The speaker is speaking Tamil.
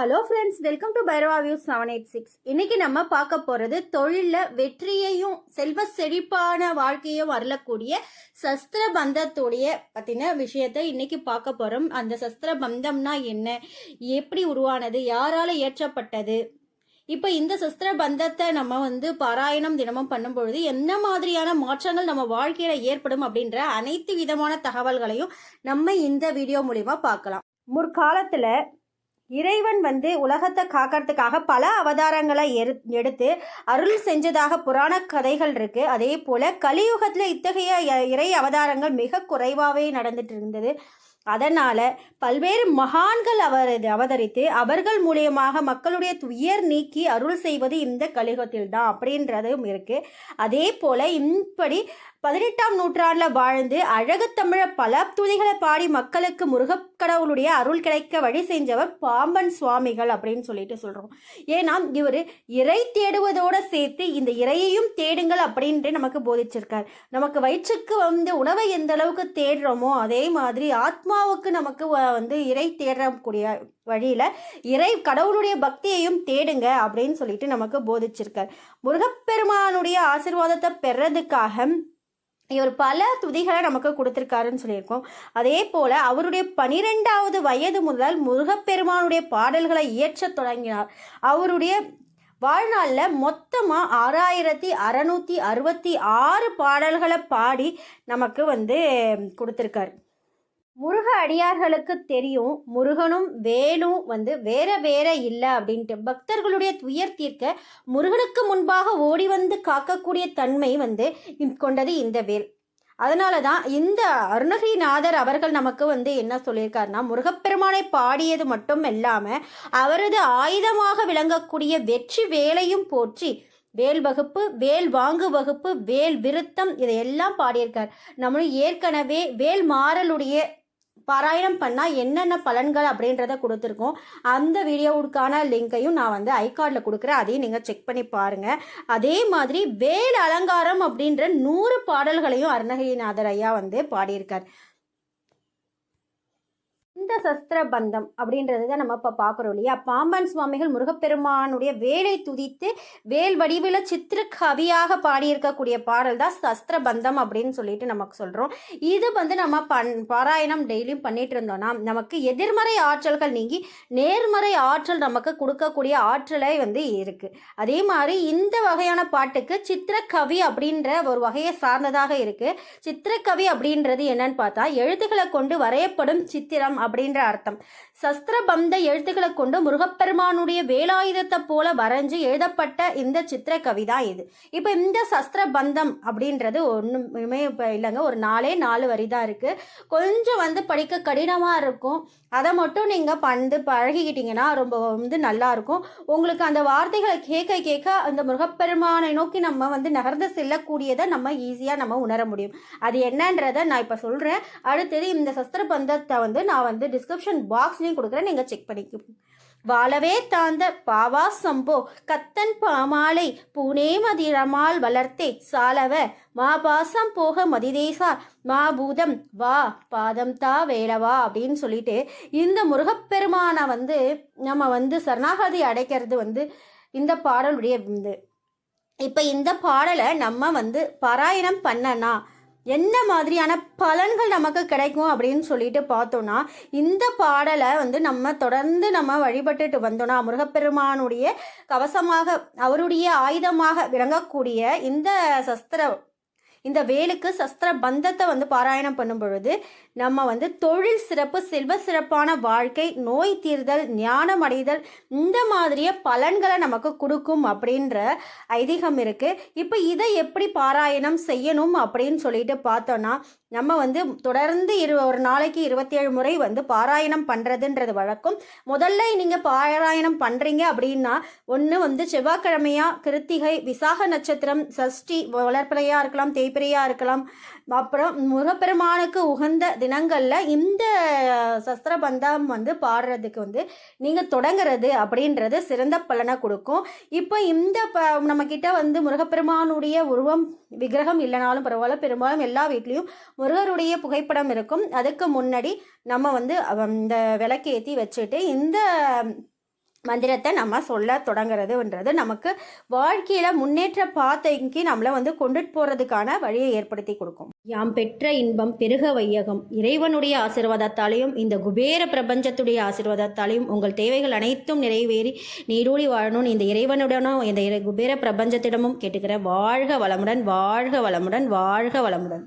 Hello friends welcome to Bhairava view seven eight six இன்னைக்கு நம்ம பார்க்க போகிறது தொழிலில் வெற்றியையும் செல்வ செழிப்பான வாழ்க்கையும் வரலக்கூடிய சஸ்திர பந்தத்துடைய பற்றின விஷயத்தை இன்னைக்கு பார்க்க போகிறோம் அந்த சஸ்திர பந்தம்னா என்ன? எப்படி உருவானது? யாரால இயற்றப்பட்டது? இப்போ இந்த சஸ்திர பந்தத்தை நம்ம வந்து பாராயணம் தினமும் பண்ணும்பொழுது என்ன மாதிரியான மாற்றங்கள் நம்ம வாழ்க்கையில் ஏற்படும் அப்படின்ற அனைத்து விதமான தகவல்களையும் நம்ம இந்த வீடியோ மூலிமா பார்க்கலாம். முற்காலத்தில் இறைவன் வந்து உலகத்தை காக்கிறதுக்காக பல அவதாரங்களை எரு எடுத்து அருள் செஞ்சதாக புராண கதைகள் இருக்கு. அதே போல கலியுகத்தில் இத்தகைய இ- இறை அவதாரங்கள் மிக குறைவாகவே நடந்துட்டு இருந்தது. அதனால் பல்வேறு மகான்கள் அவர் அவதரித்து அவர்கள் மூலியமாக மக்களுடைய துயர் நீக்கி அருள் செய்வது இந்த கலிகத்தில் தான் அப்படின்றதும் இருக்குது அதே போல் இப்படி பதினெட்டாம் நூற்றாண்டில் வாழ்ந்து அழகுத்தமிழ பல துதிகளை பாடி மக்களுக்கு முருகக்கடவுளுடைய அருள் கிடைக்க வழி செஞ்சவர் பாம்பன் சுவாமிகள் அப்படின்னு சொல்லிட்டு சொல்கிறோம் ஏன்னா இவர் இறை தேடுவதோடு சேர்த்து இந்த இறையையும் தேடுங்கள் அப்படின்ட்டு நமக்கு போதிச்சிருக்கார். நமக்கு வயிற்றுக்கு வந்து உணவை எந்த அளவுக்கு தேடுறோமோ அதே மாதிரி ஆத்மாவுக்கு நமக்கு வந்து இறை தேடக்கூடிய வழியில் இறை கடவுளுடைய பக்தியையும் தேடுங்க அப்படின்னு சொல்லிட்டு நமக்கு போதிச்சிருக்கார். முருகப்பெருமானுடைய ஆசிர்வாதத்தை பெறதுக்காக இவர் பல துதிகளை நமக்கு கொடுத்துருக்காருன்னு சொல்லியிருக்கோம். அதே போல் அவருடைய பனிரெண்டாவது வயது முதல் முருகப்பெருமானுடைய பாடல்களை இயற்றத் தொடங்கினார். அவருடைய வாழ்நாளில் மொத்தமாக ஆறாயிரத்தி அறநூற்றி அறுபத்தி ஆறு பாடல்களை பாடி நமக்கு வந்து கொடுத்துருக்காரு. முருக அடியார்களுக்கு தெரியும் முருகனும் வேலும் வந்து வேற வேற இல்லை அப்படின்ட்டு. பக்தர்களுடைய துயர் தீர்க்க முருகனுக்கு முன்பாக ஓடி வந்து காக்கக்கூடிய தன்மை வந்து கொண்டது இந்த வேல். அதனால தான் இந்த அருணகிரிநாதர் அவர்கள் நமக்கு வந்து என்ன சொல்லியிருக்காருன்னா முருகப்பெருமானை பாடியது மட்டும் இல்லாமல் அவரது ஆயுதமாக விளங்கக்கூடிய வெற்றி வேலையும் போற்றி வேல் வகுப்பு வேல் வாங்கு வகுப்பு வேல் விருத்தம் இதையெல்லாம் பாடியிருக்கார். நம்மளும் ஏற்கனவே வேல் மாறலுடைய பாராயணம் பண்ணால் என்னென்ன பலன்கள் அப்படின்றத கொடுத்துருக்கோம். அந்த வீடியோவுக்கான லிங்கையும் நான் வந்து ஐகார்டில் கொடுக்குறேன். அதையும் நீங்கள் செக் பண்ணி பாருங்கள் அதே மாதிரி வேல் அலங்காரம் அப்படின்ற நூறு பாடல்களையும் அருணகிரிநாதர் ஐயா வந்து பாடியிருக்கார். இந்த சஸ்திர பந்தம் அப்படின்றது தான் நம்ம இப்போ பார்க்குறோம் இல்லையா? பாம்பன் சுவாமிகள் முருகப்பெருமானுடைய வேலை துதித்து வேல் வடிவில் சித்திர கவியாக பாடியிருக்கக்கூடிய பாடல் தான் சஸ்திர பந்தம் அப்படின்னு சொல்லிட்டு நமக்கு சொல்கிறோம் இது வந்து நம்ம பண் பாராயணம் டெய்லியும் பண்ணிட்டு இருந்தோம்னா நமக்கு எதிர்மறை ஆற்றல்கள் நீங்கி நேர்மறை ஆற்றல் நமக்கு கொடுக்கக்கூடிய ஆற்றலை வந்து இருக்குது அதே மாதிரி இந்த வகையான பாட்டுக்கு சித்திரக்கவி அப்படின்ற ஒரு வகையை சார்ந்ததாக இருக்குது சித்திரக்கவி அப்படின்றது என்னன்னு பார்த்தா எழுத்துக்களை கொண்டு வரையப்படும் சித்திரம் அப்படி அப்படின்ற அர்த்தம். சஸ்திரபந்த எழுத்துக்களை கொண்டு முருகப்பெருமானுடைய வேலாயுதத்தை போல வரைஞ்சு எழுதப்பட்ட இந்த சித்திர கவிதா இது. இப்போ இந்த சஸ்திரபந்தம் அப்படின்றது ஒன்றுமே இப்போ இல்லைங்க. ஒரு நாலே நாலு வரி தான் இருக்குது கொஞ்சம் வந்து படிக்க கடினமாக இருக்கும். அதை மட்டும் நீங்கள் பண்டு பழகிக்கிட்டீங்கன்னா ரொம்ப வந்து நல்லா இருக்கும். உங்களுக்கு அந்த வார்த்தைகளை கேட்க கேட்க அந்த முருகப்பெருமானை நோக்கி நம்ம வந்து நகர்ந்து செல்லக்கூடியதை நம்ம ஈஸியாக நம்ம உணர முடியும். அது என்னன்றதை நான் இப்போ சொல்கிறேன் அடுத்தது இந்த சஸ்திர பந்தத்தை வந்து நான் வந்து டிஸ்கிரிப்ஷன் பாக்ஸ்லேயும் கொடுக்குறேன். நீங்கள் செக் பண்ணிக்கோங்க. வாழவே தாழ்ந்த பாவா சம்போ கத்தன் பாமாலை பூனே மதிரமால் வளர்த்தே சாலவ மா பாசம் போக மதிதேசா மா பூதம் வா பாதம் தா வேலவா அப்படின்னு சொல்லிட்டு இந்த முருகப்பெருமானை வந்து நம்ம வந்து சரணாகதி அடைக்கிறது வந்து இந்த பாடலுடைய இது இப்போ இந்த பாடலை நம்ம வந்து பாராயணம் பண்ணனா என்ன மாதிரியான பலன்கள் நமக்கு கிடைக்கும் அப்படின்னு சொல்லிட்டு பார்த்தோம்னா இந்த பாடலை வந்து நம்ம தொடர்ந்து நம்ம வழிபட்டுட்டு வந்தோம்னா முருகப்பெருமானுடைய கவசமாக அவருடைய ஆயுதமாக விளங்கக்கூடிய இந்த சஸ்திர இந்த வேலுக்கு சஸ்திர பந்தத்தை வந்து பாராயணம் பண்ணும் பொழுது நம்ம வந்து தொழில் சிறப்பு செல்வ சிறப்பான வாழ்க்கை நோய் தீர்தல் ஞானம் அடைதல் இந்த மாதிரியே பலன்களை நமக்கு கொடுக்கும் அப்படின்ற ஐதீகம் இருக்கு. இப்போ இதை எப்படி பாராயணம் செய்யணும் அப்படின்னு சொல்லிட்டு பார்த்தோன்னா நம்ம வந்து தொடர்ந்து இரு ஒரு நாளைக்கு இருபத்தி ஏழு முறை வந்து பாராயணம் பண்ணுறதுன்றது வழக்கம். முதல்ல நீங்கள் பாராயணம் பண்ணுறீங்க அப்படின்னா ஒன்று வந்து செவ்வாய்க்கிழமையா கிருத்திகை விசாக நட்சத்திரம் சஷ்டி வளர்ப்பிறையாக இருக்கலாம் தேய்பிறையாக இருக்கலாம். அப்புறம் முருகப்பெருமானுக்கு உகந்த தினங்களில் இந்த சஸ்திரபந்தம் வந்து பாடுறதுக்கு வந்து நீங்கள் தொடங்குறது அப்படின்றது சிறந்த பலனை கொடுக்கும். இப்போ இந்த ப நம்மக்கிட்ட வந்து முருகப்பெருமானுடைய உருவம் விக்கிரகம் இல்லைனாலும் பரவாயில்ல பெரும்பாலும் எல்லா வீட்லேயும் முருகருடைய புகைப்படம் இருக்கும். அதுக்கு முன்னாடி நம்ம வந்து இந்த விளக்கேற்றி வச்சுட்டு இந்த மந்திரத்தை நம்ம சொல்ல தொடங்குறதுன்றது நமக்கு வாழ்க்கையில் முன்னேற்ற பாதைக்கு நம்மளை வந்து கொண்டுட்டு போகிறதுக்கான வழியை ஏற்படுத்தி கொடுக்கும். யாம் பெற்ற இன்பம் பெருக வையகம். இறைவனுடைய ஆசீர்வாதத்தாலையும் இந்த குபேர பிரபஞ்சத்துடைய ஆசீர்வாதத்தாலையும் உங்கள் தேவைகள் அனைத்தும் நிறைவேறி நீரூடி வாழணும்னு இந்த இறைவனுடனும் இந்த இறை- குபேர பிரபஞ்சத்திடமும் கேட்டுக்கிற வாழ்க வளமுடன் வாழ்க வளமுடன் வாழ்க வளமுடன்.